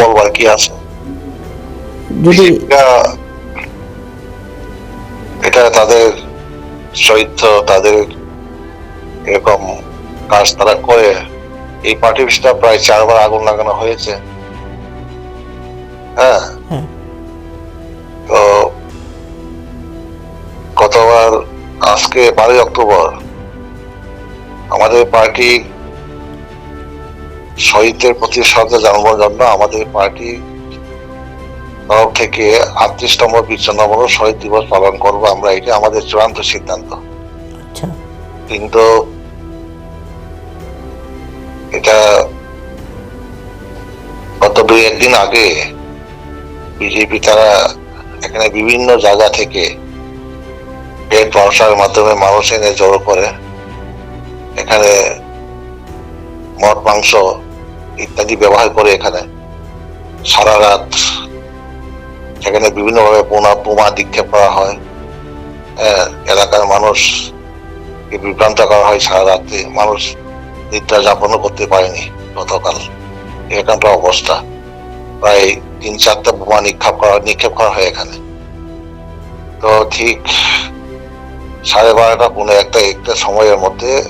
বলবার কি আছে? যদি এটা তাদের চরিত্র তাদের এরকম কাজ তারা করে। এই পার্টি অফিসটা প্রায় চারবার আগুন লাগানো হয়েছে। হ্যাঁ? হ্যাঁ। তো গতবার আজকে বারোই অক্টোবর আমাদের পার্টি শহীদদের প্রতি শ্রদ্ধা জানানোর জন্য আমাদের পার্টি তরফ থেকে আটত্রিশতম বিচ্ছন্নমূলক শহীদ দিবস পালন করব। আমরা এটা আমাদের চূড়ান্ত সিদ্ধান্ত। আচ্ছা। কিন্তু এটা গত দুই একদিন আগে বিজেপি তারা এখানে বিভিন্ন জায়গা থেকে পেট ব্যবসার মাধ্যমে মানুষ এনে জড়ো করে। এখানে মদ মাংস ইত্যাদি ব্যবহার করে এখানে সারা রাত সেখানে বিভিন্নভাবে বোমা বোমা নিক্ষেপ করা হয়। হ্যাঁ, এলাকার মানুষ বিভ্রান্ত করা হয় সারা রাত্রি মানুষ নিদ্রা যাপনও করতে পারেনি গতকাল। একটা অবস্থা। প্রায় তিন চারটা বোমা নিক্ষেপ করা নিক্ষেপ করা হয় এখানে। তো ঠিক সাড়ে বারোটা পনেরো একটা একটা সময়ের মধ্যে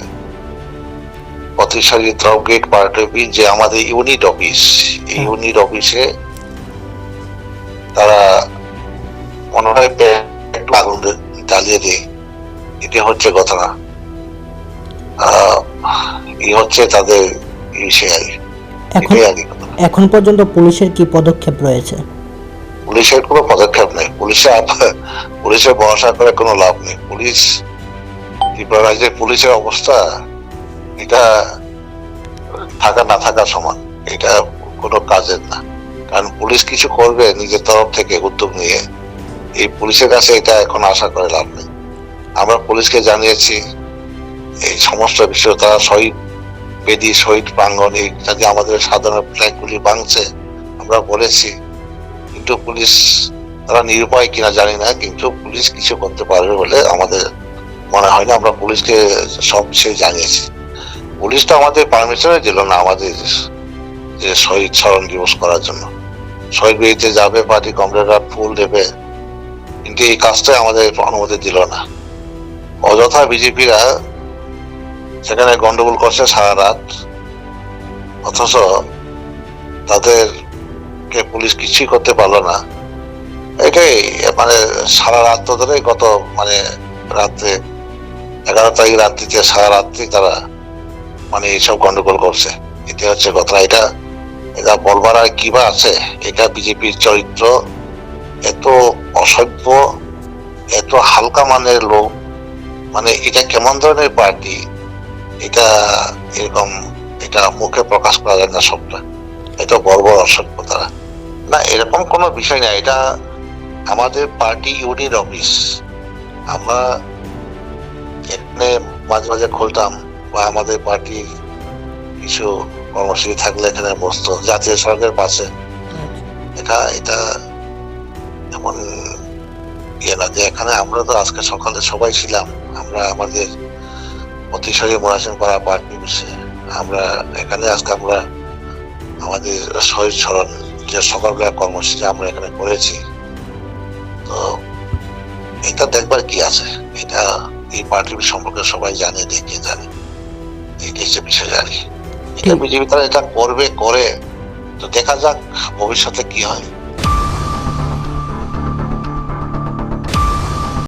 দ্রব গেট পার্টি অফিস যে আমাদের ইউনিট অফিস এই ইউনিট অফিসে তারা আগুন জ্বালিয়ে দেয়। এটি হচ্ছে ঘটনা এই হচ্ছে তাদের কি। এখন। এখন পর্যন্ত পুলিশের কি পদক্ষেপ রয়েছে? পুলিশের কোনো পদক্ষেপ নেই। পুলিশে পুলিশের ভরসা করে কোনো লাভ নেই। পুলিশ ত্রিপুরা রাজ্যের পুলিশের অবস্থা এটা থাকা না থাকা সমান। এটা কোনো কাজের না। কারণ পুলিশ কিছু করবে নিজের তরফ থেকে উদ্যোগ নিয়ে। এই পুলিশের কাছে এটা এখন আশা করে লাভ নেই। আমরা পুলিশকে জানিয়েছি, এই সমস্ত বিষয়ে তারা শহীদ, বেদি, শহীদ প্রাঙ্গন ইত্যাদি আমাদের সাধারণ ফ্ল্যাগগুলি ভাঙছে, আমরা বলেছি। কিন্তু পুলিশ, তারা নিরুপায় কিনা জানি না, কিন্তু পুলিশ কিছু করতে পারবে বলে আমাদের মনে হয় না। আমরা পুলিশকে সব বিষয়ে জানিয়েছি। পুলিশ তো আমাদের পারমিশনে দিল না আমাদের যে শহীদ স্মরণ দিবস করার জন্য। শহীদ বেদিতে যাবে পার্টি কমরেডরা ফুল দেবে, কিন্তু এই কাজটাই আমাদের অনুমতি দিল না। অযথা বিজেপিরা সেখানে গন্ডগোল করছে সারা রাত, অথচ তাদের কে পুলিশ কিছুই করতে পারল না। এটাই মানে সারা রাত তো ধরে গত মানে রাত্রে, এগারো তারিখ রাত্রিতে, সারা রাত্রি তারা মানে এইসব গন্ডগোল করছে। এটা হচ্ছে কথা এটা এটা বলবার আর কি বা আছে? এটা বিজেপির চরিত্র এত অসভ্য, এত হালকা মানের লোক মানে এটা কেমন ধরনের পার্টি? এটা এরকম, এটা মুখে প্রকাশ করা যায় না সবটা। এটা বর্বর অসভ্য তারা না, এরকম কোনো বিষয় না। এটা আমাদের পার্টি ইউনিট অফিস। আমরা এখানে মাঝে মাঝে খুলতাম। বা আমাদের পার্টির কিছু কর্মসূচি থাকলে এখানে বসতো, জাতীয় সড়কের পাশে। এটা এটা এমন ইয়ে না যে এখানে আমরা তো আজকে সকালে সবাই ছিলাম। আমরা আমাদের অতিশয় মোরাসিন করা পার্টি আমরা এখানে আজকে আমরা আমাদের শহীদ স্মরণ যে সকালবেলা কর্মসূচি আমরা এখানে করেছি। তো এটা দেখবার কি আছে? এটা এই পার্টির সম্পর্কে সবাই জানে, দেখে জানে। হচ্ছে বিষয় জানি? এটা বিজেপি তারা এটা করবে করে। তো দেখা যাক ভবিষ্যতে কি হয়।